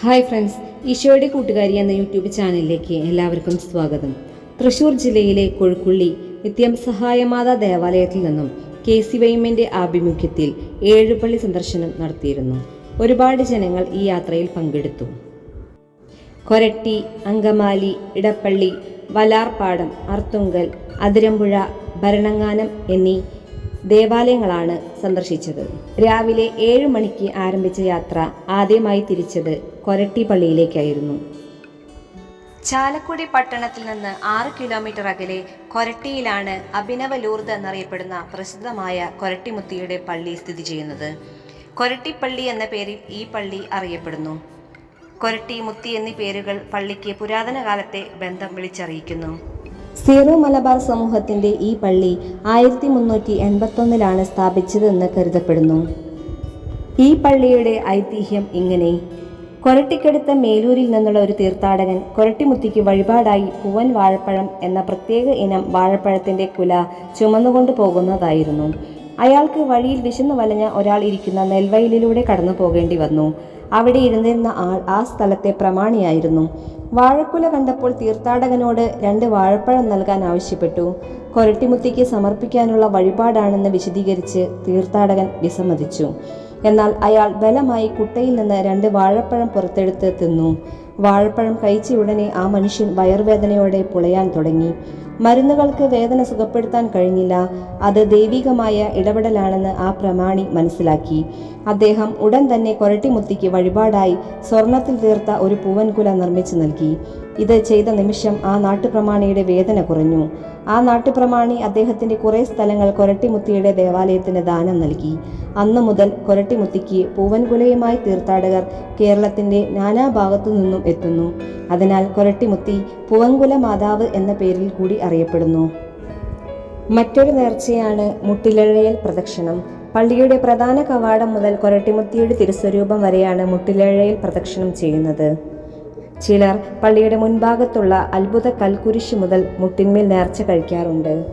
Hi friends ഈശോയുടെ കൂട്ടുകാരി എന്ന യൂട്യൂബ് ചാനലിലേക്ക് എല്ലാവർക്കും സ്വാഗതം. തൃശൂർ ജില്ലയിലെ കൊഴുക്കുള്ളി നിത്യം സഹായമാതാ ദേവാലയത്തിൽ നിന്നും കെ സി വൈമ്മിന്റെ ആഭിമുഖ്യത്തിൽ ഏഴുപള്ളി സന്ദർശനം നടത്തിയിരുന്നു. ഒരുപാട് ജനങ്ങൾ ഈ യാത്രയിൽ പങ്കെടുത്തു. കൊരട്ടി അങ്കമാലി ഇടപ്പള്ളി വലാർപാടം അർത്തുങ്കൽ അതിരമ്പുഴ ഭരണങ്ങാനം എന്നീ ദേവാലയങ്ങളാണ് സന്ദർശിച്ചത്. രാവിലെ ഏഴ് മണിക്ക് ആരംഭിച്ച യാത്ര ആദ്യമായി തിരിച്ചത് കൊരട്ടി പള്ളിയിലേക്കായിരുന്നു ചാലക്കുടി പട്ടണത്തിൽ നിന്ന് ആറ് കിലോമീറ്റർ അകലെ കൊരട്ടിയിലാണ് അഭിനവ ലൂർദ് എന്നറിയപ്പെടുന്ന പ്രസിദ്ധമായ കൊരട്ടിമുത്തിയുടെ പള്ളി സ്ഥിതി ചെയ്യുന്നത്. കൊരട്ടിപ്പള്ളി എന്ന പേരിൽ ഈ പള്ളി അറിയപ്പെടുന്നു. കൊരട്ടി മുത്തി എന്നീ പേരുകൾ പള്ളിക്ക് പുരാതന കാലത്തെ ബന്ധം വിളിച്ചറിയിക്കുന്നു. സീറോ മലബാർ സമൂഹത്തിന്റെ ഈ പള്ളി ആയിരത്തി മുന്നൂറ്റി എൺപത്തൊന്നിലാണ് സ്ഥാപിച്ചതെന്ന് കരുതപ്പെടുന്നു. ഈ പള്ളിയുടെ ഐതിഹ്യം ഇങ്ങനെ. കൊരട്ടിക്കടുത്ത മേലൂരിൽ നിന്നുള്ള ഒരു തീർത്ഥാടകൻ കൊരട്ടിമുത്തിക്ക് വഴിപാടായി പൂവൻ വാഴപ്പഴം എന്ന പ്രത്യേക ഇനം വാഴപ്പഴത്തിന്റെ കുല ചുമന്നുകൊണ്ട് പോകുന്നതായിരുന്നു. അയാൾക്ക് വഴിയിൽ വിശന്നു വലഞ്ഞ ഒരാൾ ഇരിക്കുന്ന നെൽവയലിലൂടെ കടന്നു പോകേണ്ടി വന്നു. അവിടെ ഇരുന്നിരുന്ന ആൾ ആ സ്ഥലത്തെ പ്രമാണിയായിരുന്നു. വാഴക്കുല കണ്ടപ്പോൾ തീർത്ഥാടകനോട് രണ്ട് വാഴപ്പഴം നൽകാൻ ആവശ്യപ്പെട്ടു. കൊരട്ടിമുത്തിക്ക് സമർപ്പിക്കാനുള്ള വഴിപാടാണെന്ന് വിശദീകരിച്ച് തീർത്ഥാടകൻ വിസമ്മതിച്ചു. എന്നാൽ അയാൾ ബലമായി കുട്ടയിൽ നിന്ന് രണ്ട് വാഴപ്പഴം പുറത്തെടുത്ത് തിന്നു. വാഴപ്പഴം കഴിച്ച ഉടനെ ആ മനുഷ്യൻ വയർവേദനയോടെ പുളയാൻ തുടങ്ങി. മരുന്നുകൾക്ക് വേദന സുഖപ്പെടുത്താൻ കഴിഞ്ഞില്ല. അത് ദൈവികമായ ഇടപെടലാണെന്ന് ആ പ്രമാണി മനസ്സിലാക്കി. അദ്ദേഹം ഉടൻ തന്നെ കൊരട്ടിമുത്തിക്ക് വഴിപാടായി സ്വർണത്തിൽ തീർത്ത ഒരു പൂവൻകുല നിർമ്മിച്ചു നൽകി. ഇത് ചെയ്ത നിമിഷം ആ നാട്ടുപ്രമാണിയുടെ വേദന കുറഞ്ഞു. ആ നാട്ടുപ്രമാണി അദ്ദേഹത്തിന്റെ കുറേ സ്ഥലങ്ങൾ കൊരട്ടിമുത്തിയുടെ ദേവാലയത്തിന് ദാനം നൽകി. അന്നു മുതൽ കൊരട്ടിമുത്തിക്ക് പൂവൻകുലയുമായി തീർത്ഥാടകർ കേരളത്തിന്റെ നാനാഭാഗത്തു നിന്നും എത്തുന്നു. അതിനാൽ കൊരട്ടിമുത്തി പൂവൻകുല മാതാവ് എന്ന പേരിൽ കൂടി അറിയപ്പെടുന്നു. മറ്റൊരു നേർച്ചയാണ് മുട്ടിലഴയൽ പ്രദക്ഷിണം. പള്ളിയുടെ പ്രധാന കവാടം മുതൽ കൊരട്ടിമുത്തിയുടെ തിരുസ്വരൂപം വരെയാണ് മുട്ടിലഴയൽ പ്രദക്ഷിണം ചെയ്യുന്നത്. ചിലർ പള്ളിയുടെ മുൻഭാഗത്തുള്ള അത്ഭുത കൽക്കുരിശ് മുതൽ മുട്ടിന്മേൽ നേർച്ച കഴിക്കാറുണ്ട്.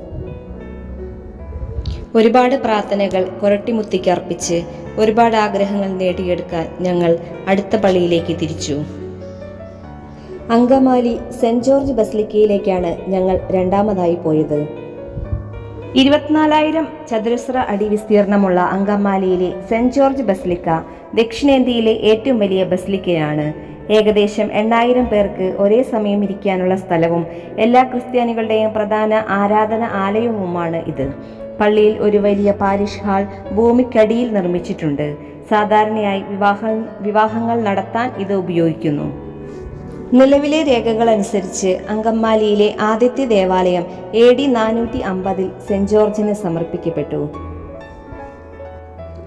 ഒരുപാട് പ്രാർത്ഥനകൾ കൊരട്ടിമുത്തിക്ക് അർപ്പിച്ച് ഒരുപാട് ആഗ്രഹങ്ങൾ നേടിയെടുക്കാൻ ഞങ്ങൾ അടുത്ത പള്ളിയിലേക്ക് തിരിച്ചു. അങ്കമാലി സെന്റ് ജോർജ് ബസ്ലിക്കയിലേക്കാണ് ഞങ്ങൾ രണ്ടാമതായി പോയത്. ഇരുപത്തിനാലായിരം ചതുരശ്ര അടി വിസ്തീർണമുള്ള അങ്കമാലിയിലെ സെന്റ് ജോർജ് ബസ്ലിക്ക ദക്ഷിണേന്ത്യയിലെ ഏറ്റവും വലിയ ബസ്ലിക്കയാണ്. ഏകദേശം എണ്ണായിരം പേർക്ക് ഒരേ സമയം ഇരിക്കാനുള്ള സ്ഥലവും എല്ലാ ക്രിസ്ത്യാനികളുടെയും പ്രധാന ആരാധന ആലയവുമാണ് ഇത്. പള്ളിയിൽ ഒരു വലിയ പാരിഷ് ഹാൾ ഭൂമിക്കടിയിൽ നിർമ്മിച്ചിട്ടുണ്ട്. സാധാരണയായി വിവാഹ വിവാഹങ്ങൾ നടത്താൻ ഇത് ഉപയോഗിക്കുന്നു. നിലവിലെ രേഖകൾ അനുസരിച്ച് അങ്കമാലിയിലെ ആദ്യത്തെ ദേവാലയം എ ഡി നാനൂറ്റി അമ്പതിൽ സെന്റ് ജോർജിന് സമർപ്പിക്കപ്പെട്ടു.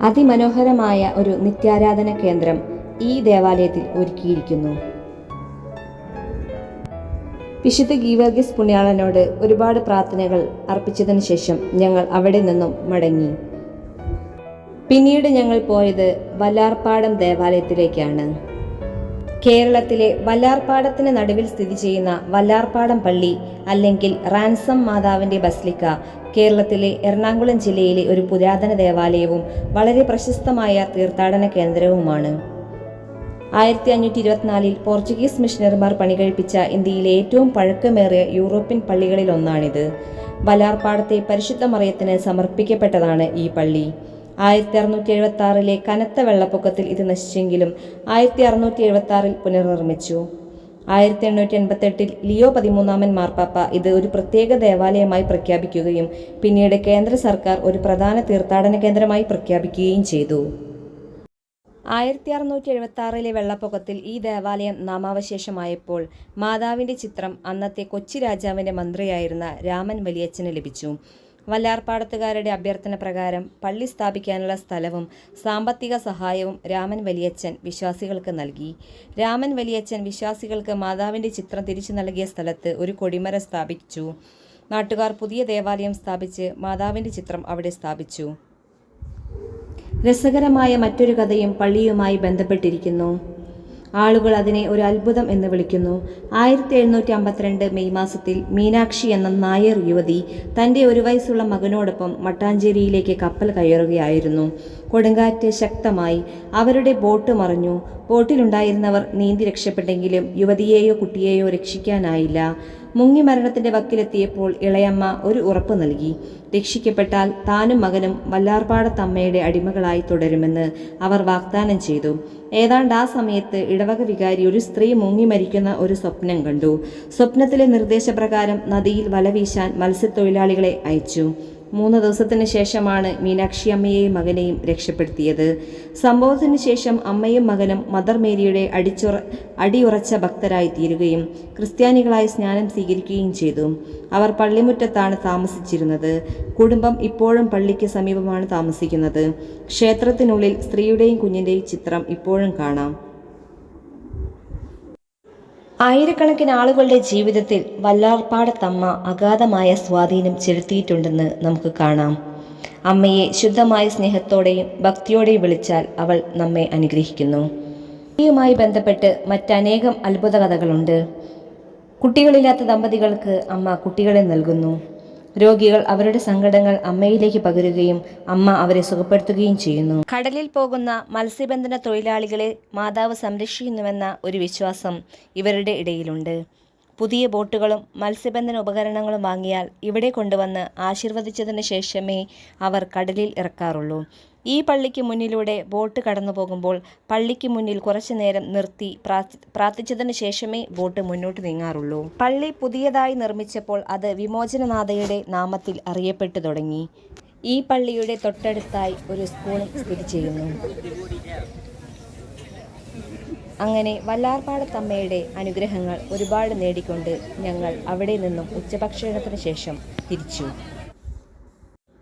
അതിമനോഹരമായ ഒരു നിത്യാരാധന കേന്ദ്രം ഈ ദേവാലയത്തിൽ ഒരുക്കിയിരിക്കുന്നു. വിശുദ്ധ ഗീവർഗീസ് പുണ്യാളനോട് ഒരുപാട് പ്രാർത്ഥനകൾ അർപ്പിച്ചതിനു ശേഷം ഞങ്ങൾ അവിടെ നിന്നും മടങ്ങി. പിന്നീട് ഞങ്ങൾ പോയത് വല്ലാർപ്പാടം ദേവാലയത്തിലേക്കാണ്. കേരളത്തിലെ വല്ലാർപ്പാടത്തിന് നടുവിൽ സ്ഥിതി ചെയ്യുന്ന വല്ലാർപ്പാടം പള്ളി അല്ലെങ്കിൽ റാൻസം മാതാവിന്റെ ബസ്ലിക്ക കേരളത്തിലെ എറണാകുളം ജില്ലയിലെ ഒരു പുരാതന ദേവാലയവും വളരെ പ്രശസ്തമായ തീർത്ഥാടന കേന്ദ്രവുമാണ്. ആയിരത്തി അഞ്ഞൂറ്റി ഇരുപത്തിനാലിൽ പോർച്ചുഗീസ് മിഷണറിമാർ പണികഴിപ്പിച്ച ഇന്ത്യയിലെ ഏറ്റവും പഴക്കമേറിയ യൂറോപ്യൻ പള്ളികളിലൊന്നാണിത് വലാർപ്പാടത്തെ പരിശുദ്ധ മറിയത്തിന് സമർപ്പിക്കപ്പെട്ടതാണ് ഈ പള്ളി. ആയിരത്തി അറുന്നൂറ്റി എഴുപത്തി ആറിലെ കനത്ത വെള്ളപ്പൊക്കത്തിൽ ഇത് നശിച്ചെങ്കിലും ആയിരത്തി അറുന്നൂറ്റി എഴുപത്തി ആറിൽ പുനർനിർമ്മിച്ചു. ആയിരത്തി എണ്ണൂറ്റി എൺപത്തെട്ടിൽ ലിയോ പതിമൂന്നാമൻ മാർപ്പാപ്പ ഇത് ഒരു പ്രത്യേക ദേവാലയമായി പ്രഖ്യാപിക്കുകയും പിന്നീട് കേന്ദ്ര സർക്കാർ ഒരു പ്രധാന തീർത്ഥാടന കേന്ദ്രമായി പ്രഖ്യാപിക്കുകയും ചെയ്തു. ആയിരത്തി അറുന്നൂറ്റി എഴുപത്തി ആറിലെ വെള്ളപ്പൊക്കത്തിൽ ഈ ദേവാലയം നാമാവശേഷമായപ്പോൾ മാതാവിന്റെ ചിത്രം അന്നത്തെ കൊച്ചി രാജാവിന്റെ മന്ത്രിയായിരുന്ന രാമൻ വലിയച്ഛന് ലഭിച്ചു. വല്ലാർപ്പാടത്തുകാരുടെ അഭ്യർത്ഥന പ്രകാരം പള്ളി സ്ഥാപിക്കാനുള്ള സ്ഥലവും സാമ്പത്തിക സഹായവും രാമൻ വലിയച്ഛൻ വിശ്വാസികൾക്ക് നൽകി. രാമൻ വലിയച്ഛൻ വിശ്വാസികൾക്ക് മാതാവിന്റെ ചിത്രം തിരിച്ചു നൽകിയ സ്ഥലത്ത് ഒരു കൊടിമര സ്ഥാപിച്ചു. നാട്ടുകാർ പുതിയ ദേവാലയം സ്ഥാപിച്ച് മാതാവിന്റെ ചിത്രം അവിടെ സ്ഥാപിച്ചു. രസകരമായ മറ്റൊരു കഥയും പള്ളിയുമായി ബന്ധപ്പെട്ടിരിക്കുന്നു. ആളുകൾ അതിനെ ഒരു അത്ഭുതം എന്ന് വിളിക്കുന്നു. ആയിരത്തി എഴുന്നൂറ്റി അമ്പത്തിരണ്ട് മെയ് മാസത്തിൽ മീനാക്ഷി എന്ന നായർ യുവതി തന്റെ ഒരു വയസ്സുള്ള മകനോടൊപ്പം മട്ടാഞ്ചേരിയിലേക്ക് കപ്പൽ കയറുകയായിരുന്നു. കൊടുങ്കാറ്റ് ശക്തമായി അവരുടെ ബോട്ട് മറിഞ്ഞു. ബോട്ടിലുണ്ടായിരുന്നവർ നീന്തി രക്ഷപ്പെട്ടെങ്കിലും യുവതിയെയോ കുട്ടിയെയോ രക്ഷിക്കാനായില്ല. മുങ്ങി മരണത്തിന്റെ വക്കിലെത്തിയപ്പോൾ ഇളയമ്മ ഒരു ഉറപ്പ് നൽകി. രക്ഷിക്കപ്പെട്ടാൽ താനും മകനും വല്ലാർപാടത്തമ്മയുടെ അടിമകളായി തുടരുമെന്ന് അവർ വാഗ്ദാനം ചെയ്തു. ഏതാണ്ട് ആ സമയത്ത് ഇടവക വികാരി ഒരു സ്ത്രീ മുങ്ങി മരിക്കുന്ന ഒരു സ്വപ്നം കണ്ടു. സ്വപ്നത്തിലെ നിർദ്ദേശപ്രകാരം നദിയിൽ വല വീശാൻ മത്സ്യത്തൊഴിലാളികളെ അയച്ചു. മൂന്ന് ദിവസത്തിന് ശേഷമാണ് മീനാക്ഷി അമ്മയെയും മകനെയും രക്ഷപ്പെടുത്തിയത്. സംഭവത്തിന് ശേഷം അമ്മയും മകനും മദർ മേരിയുടെ അടിച്ചുറ അടിയുറച്ച ഭക്തരായി തീരുകയും ക്രിസ്ത്യാനികളായി സ്നാനം സ്വീകരിക്കുകയും ചെയ്തു. അവർ പള്ളിമുറ്റത്താണ് താമസിച്ചിരുന്നത്. കുടുംബം ഇപ്പോഴും പള്ളിക്ക് സമീപമാണ് താമസിക്കുന്നത്. ക്ഷേത്രത്തിനുള്ളിൽ സ്ത്രീയുടെയും കുഞ്ഞിന്റെയും ചിത്രം ഇപ്പോഴും കാണാം. ആയിരക്കണക്കിന് ആളുകളുടെ ജീവിതത്തിൽ വല്ലാർപ്പാടത്തമ്മ അഗാധമായ സ്വാധീനം ചെലുത്തിയിട്ടുണ്ടെന്ന് നമുക്ക് കാണാം. അമ്മയെ ശുദ്ധമായ സ്നേഹത്തോടെയും ഭക്തിയോടെയും വിളിച്ചാൽ അവൾ നമ്മെ അനുഗ്രഹിക്കുന്നു. അമ്മയുമായി ബന്ധപ്പെട്ട് മറ്റനേകം അത്ഭുത കഥകളുണ്ട്. കുട്ടികളില്ലാത്ത ദമ്പതികൾക്ക് അമ്മ കുട്ടികളെ നൽകുന്നു. രോഗികൾ അവരുടെ സങ്കടങ്ങൾ അമ്മയിലേക്ക് പകരുകയും അമ്മ അവരെ സുഖപ്പെടുത്തുകയും ചെയ്യുന്നു. കടലിൽ പോകുന്ന മത്സ്യബന്ധന തൊഴിലാളികളെ മാതാവ് സംരക്ഷിക്കുന്നുവെന്ന ഒരു വിശ്വാസം ഇവരുടെ ഇടയിലുണ്ട്. പുതിയ ബോട്ടുകളും മത്സ്യബന്ധന ഉപകരണങ്ങളും വാങ്ങിയാൽ ഇവിടെ കൊണ്ടുവന്ന് ആശീർവദിച്ചതിന് ശേഷമേ അവർ കടലിൽ ഇറക്കാറുള്ളൂ. ഈ പള്ളിക്ക് മുന്നിലൂടെ ബോട്ട് കടന്നു പോകുമ്പോൾ പള്ളിക്ക് മുന്നിൽ കുറച്ചു നേരം നിർത്തി പ്രാർത്ഥി പ്രാർത്ഥിച്ചതിന് ശേഷമേ ബോട്ട് മുന്നോട്ട് നീങ്ങാറുള്ളൂ. പള്ളി പുതിയതായി നിർമ്മിച്ചപ്പോൾ അത് വിമോചനനാഥയുടെ നാമത്തിൽ അറിയപ്പെട്ടു തുടങ്ങി. ഈ പള്ളിയുടെ തൊട്ടടുത്തായി ഒരു സ്കൂളും സ്ഥിതി ചെയ്യുന്നു. അങ്ങനെ വല്ലാർപാടത്തമ്മയുടെ അനുഗ്രഹങ്ങൾ ഒരുപാട് നേടിക്കൊണ്ട് ഞങ്ങൾ അവിടെ നിന്നും ഉച്ചഭക്ഷണത്തിന് ശേഷം തിരിച്ചു.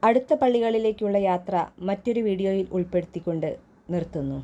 അടുത്ത പള്ളികളിലേക്കുള്ള യാത്ര മറ്റൊരു വീഡിയോയിൽ ഉൾപ്പെടുത്തിക്കൊണ്ട് നിർത്തുന്നു.